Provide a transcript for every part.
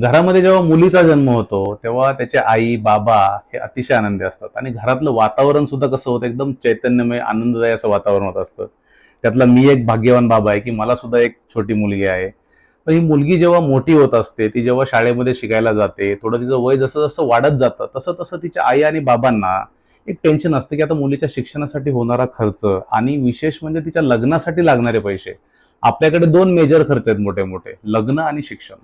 घरामध्ये जेव्हा मुलीचा जन्म होतो तेव्हा त्याचे आई बाबा हे अतिशय आनंदी असतात. आणि घरातलं वातावरण सुद्धा कसं होतं एकदम चैतन्यमय आनंददायी असं वातावरण होत असतं. त्यातला मी एक भाग्यवान बाबा आहे की मला सुद्धा एक छोटी मुलगी आहे. पण ही मुलगी जेव्हा मोठी होत असते ती जेव्हा शाळेमध्ये शिकायला जाते थोडं तिचं वय जसं जसं वाढत जातं तसं तसं तिच्या आई आणि बाबांना एक टेन्शन असतं की आता मुलीच्या शिक्षणासाठी होणारा खर्च आणि विशेष म्हणजे तिच्या लग्नासाठी लागणारे पैसे. आपल्याकडे दोन मेजर खर्च आहेत मोठे मोठे लग्न आणि शिक्षण.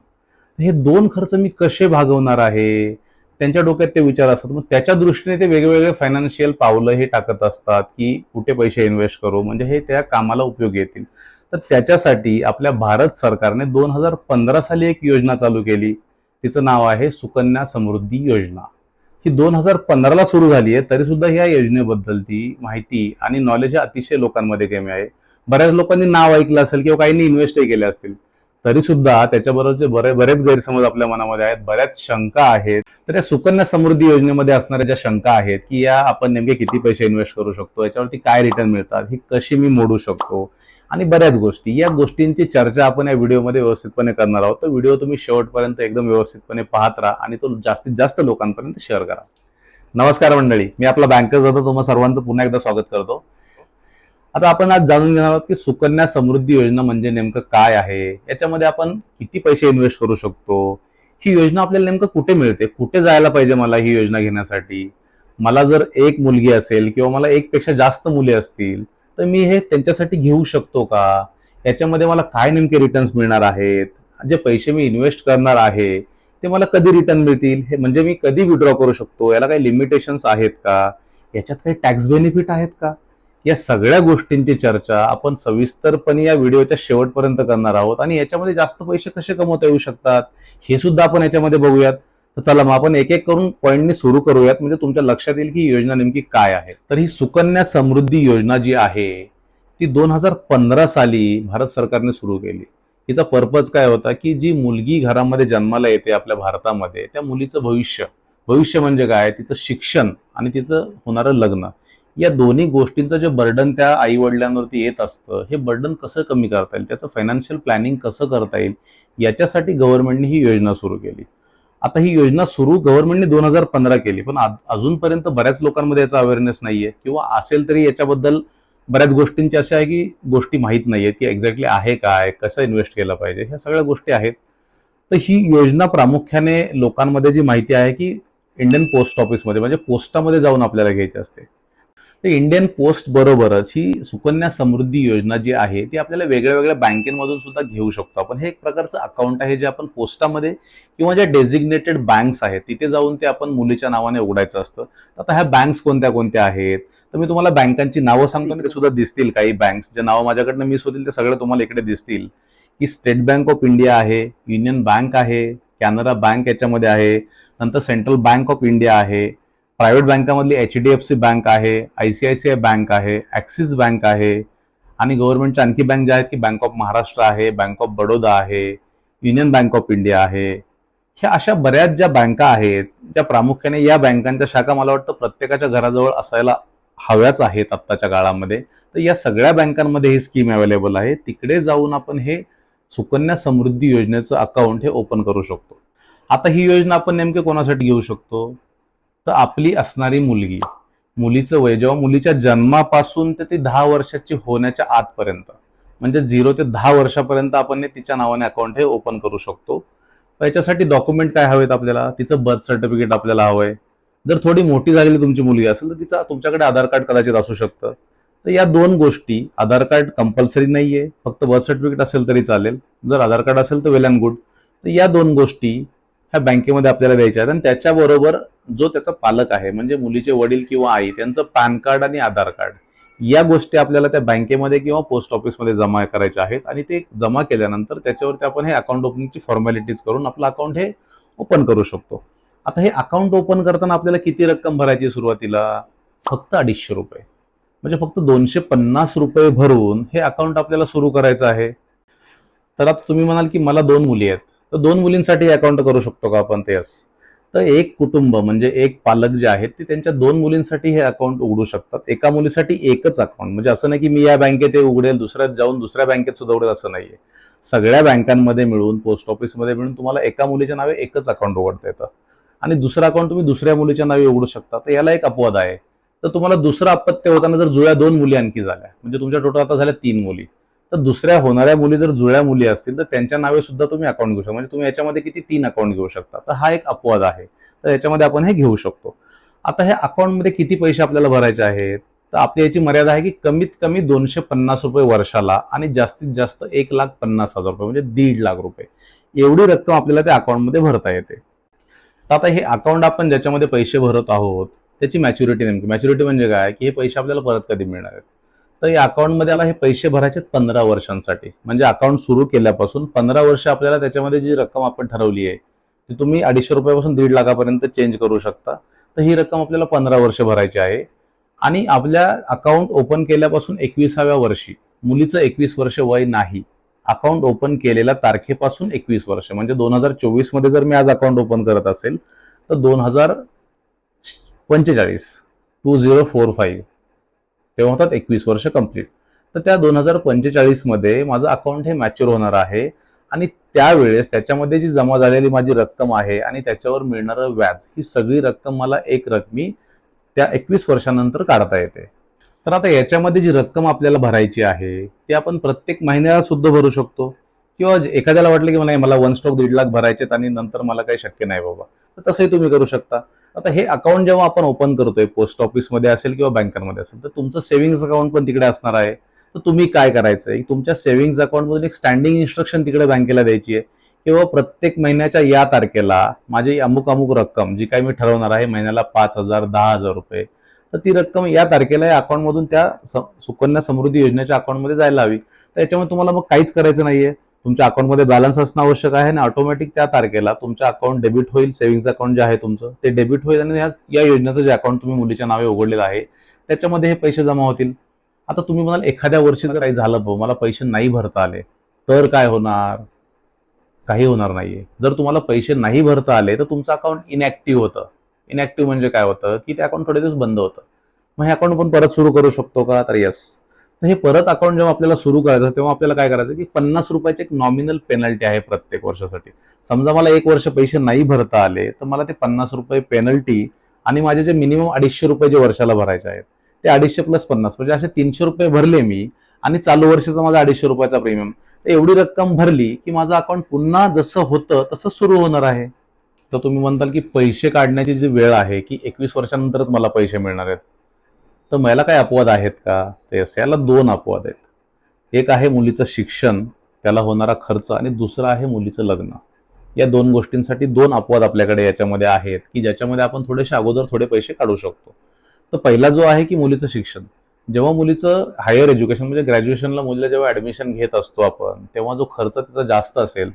हे दोन खर्च मी कसे भागवणार आहे? त्यांच्या डोक्यात ते विचार असतात. मग त्याच्या दृष्टीने ते वेगवेगळे फायनान्शियल पावलं हे टाकत असतात की कुठे पैसे इन्व्हेस्ट करू? म्हणजे हे त्या कामाला उपयोगी येतील. तर त्याच्यासाठी आपल्या भारत सरकारने दोन हजार पंधरा साली एक योजना चालू केली. तिचं नाव आहे सुकन्या समृद्धी योजना. ही दोन हजार पंधराला सुरू झाली आहे. तरी सुद्धा ह्या योजनेबद्दलची माहिती आणि नॉलेज हे अतिशय लोकांमध्ये कमी आहे. बऱ्याच लोकांनी नाव ऐकलं असेल किंवा काहींनी इन्व्हेस्टही केले असतील. तरी सुद्धा त्याच्याबरोबरचे बरे बरेच गैरसमज आपल्या मनामध्ये आहेत बऱ्याच शंका आहेत. तर या सुकन्या समृद्धी योजनेमध्ये असणाऱ्या ज्या शंका आहेत की या आपण नेमके किती पैसे इन्व्हेस्ट करू शकतो याच्यावरती काय रिटर्न मिळतात ही कशी मी मोडू शकतो आणि बऱ्याच गोष्टी. या गोष्टींची चर्चा आपण या व्हिडिओमध्ये व्यवस्थितपणे करणार आहोत. तर व्हिडिओ तुम्ही शेवटपर्यंत एकदम व्यवस्थितपणे पाहत राहा आणि तो जास्तीत जास्त लोकांपर्यंत शेअर करा. नमस्कार मंडळी मी आपला बँकर जातो तुम्हाला सर्वांचं पुन्हा एकदा स्वागत करतो. आता आपण आज जाणून घेणार आहोत की सुकन्या समृद्धी योजना म्हणजे नेमकं काय आहे? याच्यामध्ये आपण किती पैसे इन्व्हेस्ट करू शकतो? ही योजना आपल्याला नेमकं कुठे मिळते? कुठे जायला पाहिजे मला ही योजना घेण्यासाठी? मला जर एक मुलगी असेल किंवा मला एकपेक्षा जास्त मुले असतील तर मी हे त्यांच्यासाठी घेऊ शकतो का? याच्यामध्ये मला काय नेमके रिटर्न्स मिळणार आहेत? जे पैसे मी इन्व्हेस्ट करणार आहे ते मला कधी रिटर्न मिळतील? हे म्हणजे मी कधी विड्रॉ करू शकतो? याला काही लिमिटेशन्स आहेत का? याच्यात काही टॅक्स बेनिफिट आहेत का? या सगळ्या गोष्टींची चर्चा आपण सविस्तरपणे या व्हिडिओच्या शेवटपर्यंत करणार आहोत. आणि याच्यामध्ये जास्त पैसे कसे कमवता येऊ शकतात हे सुद्धा आपण याच्यामध्ये बघूयात. तर चला मग आपण एक एक करून पॉईंटने सुरू करूयात. म्हणजे तुमच्या लक्षात येईल की ही योजना नेमकी काय आहे. तर ही सुकन्या समृद्धी योजना जी आहे ती दोन हजार पंधरा साली भारत सरकारने सुरू केली. हिचा पर्पज काय होता की जी मुलगी घरामध्ये जन्माला येते आपल्या भारतामध्ये त्या मुलीचं भविष्य. भविष्य म्हणजे काय? तिचं शिक्षण आणि तिचं होणारं लग्न. या दोन्ही गोष्टींचं जे बर्डन त्या आई वडिलांवरती येत असतं हे बर्डन कसं कमी करता येईल? त्याचं फायनान्शियल प्लॅनिंग कसं करता येईल? याच्यासाठी गव्हर्नमेंटने ही योजना सुरू केली. आता ही योजना सुरू गव्हर्नमेंटने दोन हजार पंधरा केली पण अजूनपर्यंत बऱ्याच लोकांमध्ये याचा अवेअरनेस नाहीये. किंवा असेल तरी याच्याबद्दल बऱ्याच गोष्टींची अशा आहे की गोष्टी माहीत नाहीये की एक्झॅक्टली आहे काय कसं इन्व्हेस्ट केलं पाहिजे ह्या सगळ्या गोष्टी आहेत. तर ही योजना प्रामुख्याने लोकांमध्ये जी माहिती आहे की इंडियन पोस्ट ऑफिसमध्ये म्हणजे पोस्टामध्ये जाऊन आपल्याला घ्यायची असते. तर इंडियन पोस्ट बरोबरच ही सुकन्या समृद्धी योजना जी आहे ती आपल्याला वेगळ्या वेगळ्या बँकेमधून सुद्धा घेऊ शकतो. आपण हे एक प्रकारचं अकाउंट आहे जे आपण पोस्टामध्ये किंवा ज्या डेझिग्नेटेड बँक्स आहेत तिथे जाऊन ते आपण मुलीच्या नावाने उघडायचं असतं. तर आता ह्या बँक्स कोणत्या कोणत्या आहेत? तर मी तुम्हाला बँकांची नावं सांगतो ते सुद्धा दिसतील काही बँक्स जे नावं माझ्याकडनं मिस होतील ते सगळे तुम्हाला इकडे दिसतील. की स्टेट बँक ऑफ इंडिया आहे युनियन बँक आहे कॅनरा बँक याच्यामध्ये आहे नंतर सेंट्रल बँक ऑफ इंडिया आहे private बँकामधली H D F C bank आहे I C I C I bank आहे ॲक्सिस बँक आहे आणि गव्हर्नमेंटच्या आणखी बँक ज्या आहेत की बँक ऑफ महाराष्ट्र आहे बँक ऑफ बडोदा आहे युनियन बँक ऑफ इंडिया आहे. ह्या अशा बऱ्याच ज्या बँका आहेत ज्या प्रामुख्याने या बँकांच्या शाखा मला वाटतं प्रत्येकाच्या घराजवळ असायला हव्याच आहेत आत्ताच्या काळामध्ये. तर या सगळ्या बँकांमध्ये ही स्कीम अवेलेबल आहे. तिकडे जाऊन आपण हे सुकन्या समृद्धी योजनेचं अकाउंट हे ओपन करू शकतो. आता ही योजना आपण नेमके कोणासाठी घेऊ शकतो? तर आपली असणारी मुलगी मुलीचं वय जेव्हा मुलीच्या जन्मापासून ते ती दहा वर्षाची होण्याच्या आतपर्यंत म्हणजे झिरो ते दहा वर्षापर्यंत आपण तिच्या नावाने अकाउंट हे ओपन करू शकतो. याच्यासाठी डॉक्युमेंट काय हवेत आपल्याला? तिचं बर्थ सर्टिफिकेट आपल्याला हवंय. जर थोडी मोठी झालेली तुमची मुलगी असेल तर तिचा तुमच्याकडे आधार कार्ड कदाचित असू शकतं. तर या दोन गोष्टी आधार कार्ड कंपल्सरी नाहीये फक्त बर्थ सर्टिफिकेट असेल तरी चालेल. जर आधार कार्ड असेल तर वेल अँड गुड तर या दोन गोष्टी ह्या बँकेमध्ये आपल्याला द्यायच्या आहेत. आणि त्याच्याबरोबर जो त्याचा पालक आहे म्हणजे मुलीचे वडील किंवा आई त्यांचं पॅन कार्ड आणि आधार कार्ड या गोष्टी आपल्याला त्या बँकेमध्ये किंवा पोस्ट ऑफिसमध्ये जमा करायच्या आहेत. आणि ते जमा केल्यानंतर त्याच्यावरती आपण हे अकाउंट ओपनिंगची फॉर्मॅलिटीज करून आपलं अकाउंट हे ओपन करू शकतो. आता हे अकाउंट ओपन करताना आपल्याला किती रक्कम भरायची सुरुवातीला? फक्त अडीचशे रुपये. म्हणजे फक्त दोनशे पन्नास रुपये भरून हे अकाउंट आपल्याला सुरू करायचं आहे. तर आता तुम्ही म्हणाल की मला दोन मुली आहेत. तर दोन मुलींसाठी अकाउंट करू शकतो का आपण ते असं? तर एक कुटुंब म्हणजे एक पालक जे आहेत ते त्यांच्या दोन मुलींसाठी हे अकाउंट उघडू शकतात. एका मुलीसाठी एकच अकाउंट म्हणजे असं नाही की मी या बँकेत हे उघडेल दुसऱ्यात जाऊन दुसऱ्या बँकेत सुद्धा उघडेल असं नाहीये. सगळ्या बँकांमध्ये मिळून पोस्ट ऑफिसमध्ये मिळून तुम्हाला एका मुलीच्या नावे एकच अकाउंट उघडता येतं. आणि दुसरं अकाउंट तुम्ही दुसऱ्या मुलीच्या नावे उघडू शकता. तर याला एक अपवाद आहे. तर तुम्हाला दुसरं अपत्य होताना जर जुळ्या दोन मुली आणखी झाल्या म्हणजे तुमच्या टोटल आता झाल्या तीन मुली. तर दुसऱ्या होणाऱ्या मुली जर जुळ्या मुली असतील तर त्यांच्या नावे सुद्धा तुम्ही अकाउंट घेऊ शकता. म्हणजे तुम्ही याच्यामध्ये किती? तीन अकाउंट घेऊ शकता. तर हा एक अपवाद आहे. तर याच्यामध्ये आपण हे घेऊ शकतो. आता ह्या अकाउंटमध्ये किती पैसे आपल्याला भरायचे आहेत? तर आपली याची मर्यादा आहे की कमीत कमी दोनशे पन्नास रुपये वर्षाला आणि जास्तीत जास्त एक लाख पन्नास हजार रुपये म्हणजे दीड लाख रुपये. एवढी रक्कम आपल्याला त्या अकाउंटमध्ये भरता येते. तर आता हे अकाउंट आपण ज्याच्यामध्ये पैसे भरत आहोत त्याची मॅच्युरिटी नेमकी. मॅच्युरिटी म्हणजे काय? की हे पैसे आपल्याला परत कधी मिळणार आहेत? तर या अकाउंटमध्ये आला हे पैसे भरायचे पंधरा वर्षांसाठी. म्हणजे अकाउंट सुरू केल्यापासून पंधरा वर्ष आपल्याला त्याच्यामध्ये जी रक्कम आपण ठरवली आहे ती तुम्ही अडीचशे रुपयापासून दीड लाखापर्यंत चेंज करू शकता. तर ही रक्कम आपल्याला पंधरा वर्ष भरायची आहे. आणि आपल्या अकाउंट ओपन केल्यापासून एकविसाव्या वर्षी मुलीचं एकवीस वर्ष वय नाही अकाउंट ओपन केलेल्या तारखेपासून एकवीस वर्ष म्हणजे दोन हजार चोवीसमध्ये जर मी आज अकाउंट ओपन करत असेल तर दोन हजार पंचेचाळीस टू झिरो फोर फाईव्ह. तेव्हा होतात एकवीस वर्ष कंप्लीट तर त्या दोन हजार पंचेचाळीसमध्ये माझं अकाउंट हे मॅच्युअर होणार आहे आणि त्यावेळेस त्याच्यामध्ये जी जमा झालेली माझी रक्कम आहे आणि त्याच्यावर मिळणारं व्याज ही सगळी रक्कम मला एक रकमी त्या एकवीस वर्षानंतर काढता येते. तर आता याच्यामध्ये जी रक्कम आपल्याला भरायची आहे ती आपण प्रत्येक महिन्याला सुद्धा भरू शकतो. किंवा एखाद्याला वाटलं की मला मला वन स्टॉक दीड लाख भरायचेत आणि नंतर मला काही शक्य नाही बाबा. तर तसंही तुम्ही करू शकता. आता हे अकाउंट जेव्हा आपण ओपन करतोय पोस्ट ऑफिसमध्ये असेल किंवा बँकांमध्ये असेल तर तुमचं सेव्हिंग्स अकाउंट पण तिकडे असणार आहे. तर तुम्ही काय करायचंय? तुमच्या सेव्हिंग्स अकाउंटमधून एक स्टँडिंग इन्स्ट्रक्शन तिकडे बँकेला द्यायची आहे. किंवा प्रत्येक महिन्याच्या या तारखेला माझी अमुक अमुक रक्कम जी काही मी ठरवणार आहे महिन्याला पाच हजार दहा हजार रुपये तर ती रक्कम या तारखेला या अकाउंटमधून त्या स- सुकन्या समृद्धी योजनेच्या अकाउंटमध्ये जायला हवी. तर याच्यामुळे तुम्हाला मग काहीच करायचं नाहीये. तुमच्या अकाउंटमध्ये बॅलन्स असणं आवश्यक आहे आणि ऑटोमॅटिक त्या तारखेला तुमचं अकाउंट डेबिट होईल सेव्हिंग्ज अकाउंट जे आहे तुमचं ते डेबिट होईल आणि या या योजनेचं जे अकाउंट तुम्ही मुलीच्या नावे उघडलेलं आहे त्याच्यामध्ये हे पैसे जमा होतील. आता तुम्ही म्हणाल एखाद्या वर्षी जर काही झालं भाऊ मला पैसे नाही भरता आले तर काय होणार? काही होणार नाहीये. जर तुम्हाला पैसे नाही भरता आले तर तुमचं अकाउंट इनॅक्टिव्ह होतं. इनॅक्टिव्ह म्हणजे काय होतं? की ते अकाउंट थोडे दिवस बंद होतं. मग हे अकाउंट पण परत सुरू करू शकतो का? तर येस हे परत अकाउंट जेव्हा आपल्याला सुरू करायचं तेव्हा आपल्याला काय करायचं की पन्नास रुपयाची एक नॉमिनल पेनल्टी आहे प्रत्येक वर्षासाठी. समजा मला एक वर्ष पैसे नाही भरता आले तर मला ते पन्नास रुपये पेनल्टी आणि माझे जे मिनिमम अडीचशे रुपये जे वर्षाला भरायचे आहेत ते अडीचशे प्लस पन्नास. म्हणजे असे तीनशे रुपये भरले मी आणि चालू वर्षाचा माझा अडीचशे रुपयाचा प्रीमियम तर एवढी रक्कम भरली की माझं अकाउंट पुन्हा जसं होतं तसं सुरू होणार आहे. तर तुम्ही म्हणताल की पैसे काढण्याची जी वेळ आहे की एकवीस वर्षानंतरच मला पैसे मिळणार आहेत. तर मला काय अपवाद आहेत का? तर yes, याला दोन अपवाद आहेत. एक आहे मुलीचं शिक्षण त्याला होणारा खर्च आणि दुसरं आहे मुलीचं लग्न. या दोन गोष्टींसाठी दोन अपवाद आपल्याकडे याच्यामध्ये आहेत की ज्याच्यामध्ये आपण थोडेसे अगोदर थोडे पैसे काढू शकतो. तर पहिला जो आहे की मुलीचं शिक्षण. जेव्हा मुलीचं हायर एज्युकेशन म्हणजे ग्रॅज्युएशनला मुलीला जेव्हा ऍडमिशन घेत असतो आपण तेव्हा जो खर्च त्याचा जास्त असेल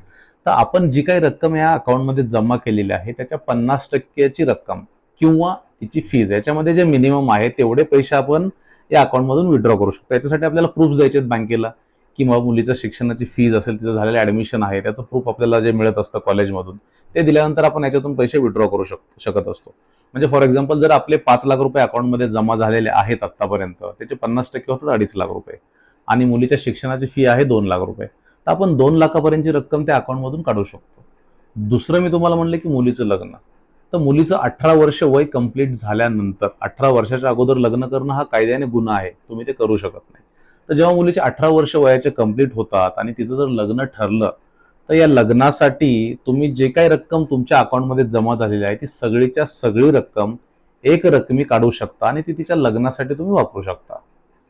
तर आपण जी काही रक्कम या अकाउंटमध्ये जमा केलेली आहे त्याच्या पन्नास टक्केची रक्कम किंवा तिची फीज याच्यामध्ये जे मिनिमम आहे तेवढे पैसे आपण या अकाउंटमधून विड्रॉ करू शकतो. याच्यासाठी आपल्याला प्रूफ द्यायचे आहेत बँकेला की मग मुलीच्या शिक्षणाची फीज असेल तिचं झालेलं ऍडमिशन आहे त्याचं प्रूफ आपल्याला जे मिळत असतं कॉलेजमधून ते दिल्यानंतर आपण याच्यातून पैसे विड्रॉ करू शक शकत असतो. म्हणजे फॉर एक्झाम्पल जर आपले पाच लाख रुपये अकाउंटमध्ये जमा झालेले आहेत आतापर्यंत त्याचे पन्नास टक्के होतात अडीच लाख रुपये. आणि मुलीच्या शिक्षणाची फी आहे दोन लाख रुपये. तर आपण दोन लाखापर्यंतची रक्कम त्या अकाउंटमधून काढू शकतो. दुसरं मी तुम्हाला म्हणलं की मुलीचं लग्न. तर मुलीचं अठरा वर्ष वय कंप्लीट झाल्यानंतर अठरा वर्षाच्या अगोदर लग्न करणं हा कायद्याने गुन्हा आहे. तुम्ही ते करू शकत नाही. तर जेव्हा मुलीचे अठरा वर्ष वयाचे कंप्लीट होतात आणि तिचं जर लग्न ठरलं तर या लग्नासाठी तुम्ही जे काही रक्कम तुमच्या अकाउंटमध्ये जमा झालेली आहे ती सगळीच्या सगळी रक्कम एक रकमी काढू शकता आणि ती तिच्या लग्नासाठी तुम्ही वापरू शकता.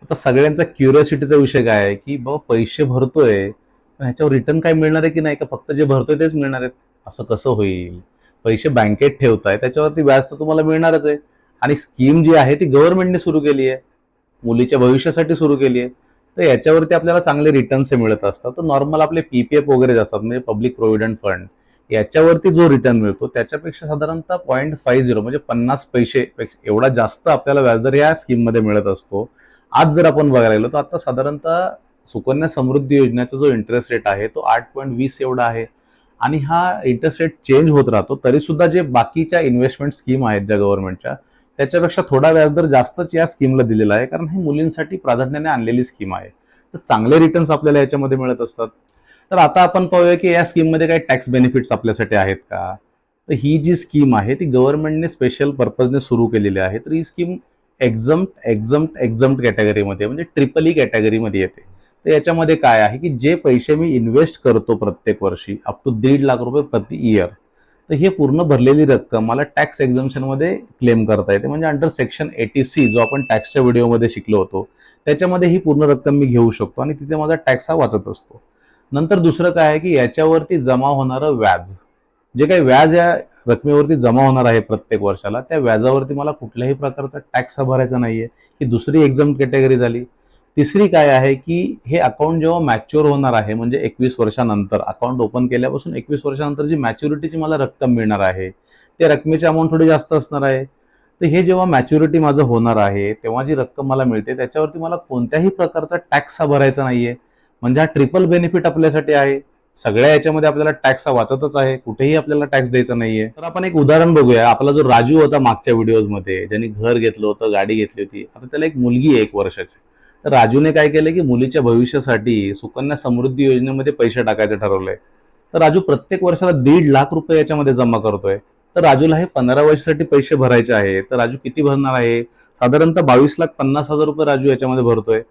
आता सगळ्यांचा क्युरिओसिटीचा विषय काय आहे की बाबा पैसे भरतोय पण ह्याच्यावर रिटर्न काय मिळणार आहे की नाही? का फक्त जे भरतोय तेच मिळणार आहेत? असं कसं होईल? पैसे बँकेत ठेवताय त्याच्यावरती व्याज तर तुम्हाला मिळणारच आहे. आणि स्कीम जी आहे ती गव्हर्नमेंटने सुरू केली आहे. मुलीच्या भविष्यासाठी सुरू केली आहे. तर याच्यावरती आपल्याला चांगले रिटर्न्स मिळत असतात. तर नॉर्मल आपले पीपीएफ वगैरे जे असतात म्हणजे पब्लिक प्रोव्हिडंट फंड याच्यावरती जो रिटर्न मिळतो त्याच्यापेक्षा साधारणतः पॉईंट फाईव्ह झिरो म्हणजे पन्नास पैसे एवढा जास्त आपल्याला व्याजदर या स्कीममध्ये मिळत असतो. आज जर आपण बघायला गेलो तर आता साधारणतः सुकन्या समृद्धी योजनेचा जो इंटरेस्ट रेट आहे तो आठ पॉईंट वीस एवढा आहे. आणि हा इंटरेस्ट रेट चेंज होत राहतो तरी सुद्धा जे बाकीच्या इन्व्हेस्टमेंट स्कीम आहेत ज्या गव्हर्नमेंटच्या त्याच्यापेक्षा थोडा व्याजदर जास्तच या स्कीमला दिलेला आहे. कारण ही मुलींसाठी प्राधान्याने आणलेली स्कीम आहे. तर चांगले रिटर्न्स आपल्याला याच्यामध्ये मिळत असतात. तर आता आपण पाहूया की या स्कीममध्ये काही टॅक्स बेनिफिट्स आपल्यासाठी आहेत का? तर ही जी स्कीम आहे ती गव्हर्नमेंटने स्पेशल पर्पजने सुरू केलेली आहे. तर ही स्कीम एक्झम्प्ट एक्झम्प्ट एक्झम्प्ट कॅटेगरीमध्ये म्हणजे ट्रिपल ई कॅटेगरीमध्ये येते. तर याच्यामध्ये काय आहे की जे पैसे मी इन्व्हेस्ट करतो प्रत्येक वर्षी अप टू दीड लाख रुपये प्रति इयर तर हे पूर्ण भरलेली रक्कम मला टॅक्स एक्झम्शनमध्ये क्लेम करता येते. म्हणजे अंडर सेक्शन एटी सी जो आपण टॅक्सच्या व्हिडिओमध्ये शिकलो होतो त्याच्यामध्ये ही पूर्ण रक्कम मी घेऊ शकतो आणि तिथे माझा टॅक्स हा वाचत असतो. नंतर दुसरं काय आहे की याच्यावरती जमा होणारं व्याज जे काही व्याज या रकमेवरती जमा होणार आहे प्रत्येक वर्षाला त्या व्याजावरती मला कुठल्याही प्रकारचा टॅक्स हा भरायचा आहे ही दुसरी एक्झाम कॅटेगरी झाली. तिसरी काय आहे की हे अकाउंट जेव्हा मॅच्युअर होणार आहे म्हणजे एकवीस वर्षानंतर अकाउंट ओपन केल्यापासून एकवीस वर्षानंतर जी मॅच्युरिटीची मला रक्कम मिळणार आहे त्या रकमेची अमाऊंट थोडी जास्त असणार आहे. तर हे जेव्हा मॅच्युरिटी माझं होणार आहे तेव्हा जी रक्कम मला मिळते त्याच्यावरती मला कोणत्याही प्रकारचा टॅक्स हा भरायचा नाहीये. म्हणजे हा ट्रिपल बेनिफिट आपल्यासाठी आहे. सगळ्या याच्यामध्ये आपल्याला टॅक्स हा वाचतच आहे. कुठेही आपल्याला टॅक्स द्यायचा नाहीये. तर आपण एक उदाहरण बघूया. आपला जो राजू होता मागच्या व्हिडिओजमध्ये ज्यांनी घर घेतलं होतं गाडी घेतली होती. आता त्याला एक मुलगी आहे एक वर्षाची. तर राजूने काय केलं की मुलीच्या भविष्यासाठी सुकन्या समृद्धी योजनेमध्ये पैसे टाकायचं ठरवलंय. तर राजू प्रत्येक वर्षाला दीड लाख रुपये याच्यामध्ये जमा करतोय. तर राजूला हे पंधरा वर्षासाठी पैसे भरायचे आहे. तर राजू किती भरणार आहे? साधारणतः बावीस लाख पन्नास हजार रुपये राजू याच्यामध्ये भरतोय.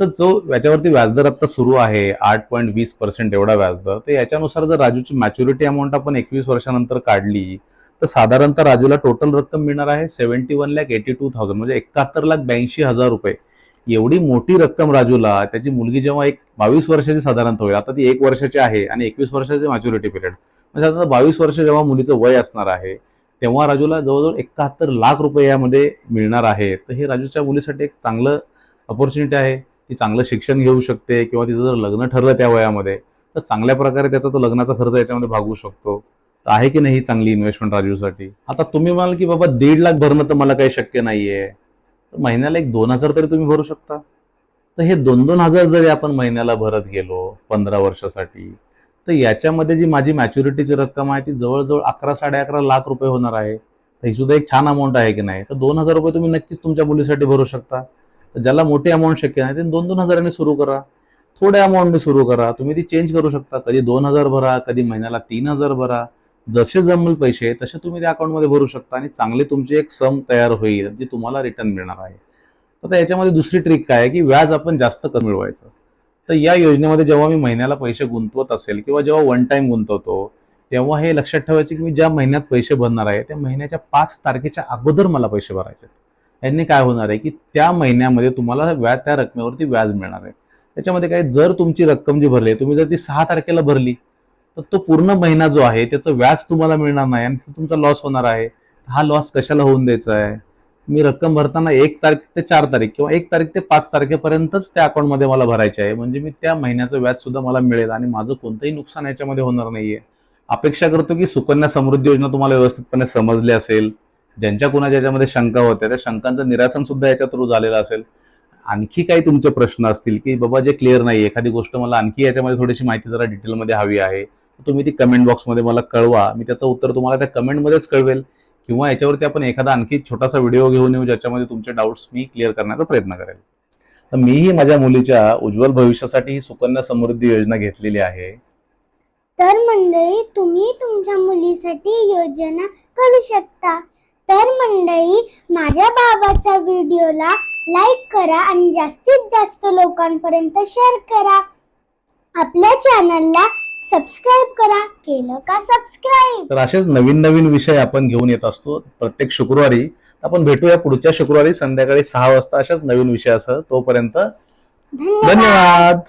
तर जो याच्यावरती व्याजदर आता सुरू आहे आठ पॉईंट वीस पर्सेंट एवढा व्याजदर तर याच्यानुसार जर राजूची मॅच्युरिटी अमाऊंट आपण एकवीस वर्षानंतर काढली तर साधारणतः राजूला टोटल रक्कम मिळणार आहे seventy one lakh eighty two thousand म्हणजे एकाहत्तर लाख ब्याऐंशी हजार रुपये. एवढी मोठी रक्कम राजूला त्याची मुलगी जेव्हा एक बावीस वर्षाची साधारणतः होईल आता ती एक वर्षाची आहे आणि एकवीस वर्षाचे मॅच्युरिटी पिरियड म्हणजे आता बावीस वर्ष जेव्हा मुलीचं वय असणार आहे तेव्हा राजूला जवळजवळ एकाहत्तर लाख रुपये यामध्ये मिळणार आहे. तर हे राजूच्या मुलीसाठी एक चांगलं अपॉर्च्युनिटी आहे. ती चांगलं शिक्षण घेऊ शकते किंवा तिचं जर लग्न ठरलं त्या वयामध्ये तर चांगल्या प्रकारे त्याचा तो लग्नाचा खर्च याच्यामध्ये भागवू शकतो. तर आहे की नाही ही चांगली इन्व्हेस्टमेंट राजूसाठी? आता तुम्ही म्हणाल की बाबा दीड लाख भरणं तर मला काही शक्य नाहीये. तर महिन्याला एक दोन हजार तरी तुम्ही भरू शकता. तर हे दोन दोन हजार जरी आपण महिन्याला भरत गेलो पंधरा वर्षासाठी तर याच्यामध्ये जी माझी मॅच्युरिटीची रक्कम आहे ती जवळजवळ अकरा साडे अकरा लाख रुपये होणार आहे. तर ही सुद्धा एक छान अमाऊंट आहे की नाही? तर दोन हजार रुपये तुम्ही नक्कीच तुमच्या मुलीसाठी भरू शकता. तर ज्याला मोठी अमाऊंट शक्य नाही ते दोन दोन हजारांनी सुरू करा. थोड्या अमाऊंटने सुरू करा. तुम्ही ती चेंज करू शकता. कधी दोन हजार भरा कधी महिन्याला तीन हजार भरा. जसे जमल पैसे तसे तुम्ही त्या अकाउंटमध्ये भरू शकता आणि चांगले तुमची एक सम तयार होईल जी तुम्हाला रिटर्न मिळणार आहे. आता याच्यामध्ये दुसरी ट्रिक काय आहे की व्याज आपण जास्त कसं मिळवायचं. तर या योजनेमध्ये जेव्हा मी महिन्याला पैसे गुंतवत असेल किंवा जेव्हा वन टाइम गुंतवतो तेव्हा हे लक्षात ठेवायचे की मी ज्या महिन्यात पैसे भरणार आहे त्या महिन्याच्या पाच तारखेच्या अगोदर मला पैसे भरायचे आहेत. यांनी काय होणार आहे की त्या महिन्यामध्ये तुम्हाला व्याज त्या रकमेवरती व्याज मिळणार आहे. त्याच्यामध्ये काय जर तुमची रक्कम जी भरली तुम्ही जर ती सहा तारखेला भरली तर तो पूर्ण महिना जो आहे त्याचं व्याज तुम्हाला मिळणार नाही आणि तुमचा लॉस होणार आहे. हा लॉस कशाला होऊन द्यायचा आहे? मी रक्कम भरताना एक तारीख ते चार तारीख किंवा एक तारीख ते पाच तारखेपर्यंतच त्या अकाउंटमध्ये मला भरायचे आहे. म्हणजे मी त्या महिन्याचं व्याज सुद्धा मला मिळेल आणि माझं कोणतंही नुकसान याच्यामध्ये होणार नाहीये. अपेक्षा करतो की सुकन्या समृद्धी योजना तुम्हाला व्यवस्थितपणे समजली असेल. ज्यांच्या कुणाच्या याच्यामध्ये शंका होत्या त्या शंकांचं निरासन सुद्धा याच्या थ्रू झालेलं असेल. आणखी काही तुमचे प्रश्न असतील की बाबा जे क्लिअर नाही एखादी गोष्ट मला आणखी याच्यामध्ये थोडीशी माहिती जरा डिटेलमध्ये हवी आहे. तुम्ही ती कमेंट बॉक्समध्ये मला कळवा. मी त्याचं उत्तर तुम्हाला त्या कमेंटमध्येच कळवेल. किंवा याच्यावरती आपण एखादा आणखी छोटासा व्हिडिओ घेऊन येऊ ज्याच्यामध्ये तुमचे डाऊट्स मी क्लिअर करण्याचा प्रयत्न करेल. तर मीही माझ्या मुलीच्या उज्ज्वल भविष्यासाठी ही सुकन्या समृद्धी योजना घेतलेली आहे. तर मंडळी तुम्ही तुमच्या मुलीसाठी योजना करू शकता. तर मंडळी माझ्या बाबाच्या व्हिडिओला लाईक करा आणि जास्तीत जास्त लोकांपर्यंत शेअर करा. आपल्या चॅनलला सबस्क्राईब करा केलं का सबस्क्राईब? तर असेच नवीन नवीन विषय आपण घेऊन येत असतो. प्रत्येक शुक्रवारी आपण भेटूया पुढच्या शुक्रवारी संध्याकाळी सहा वाजता अशाच नवीन विषयासह. तोपर्यंत धन्यवाद. धन्यवाद.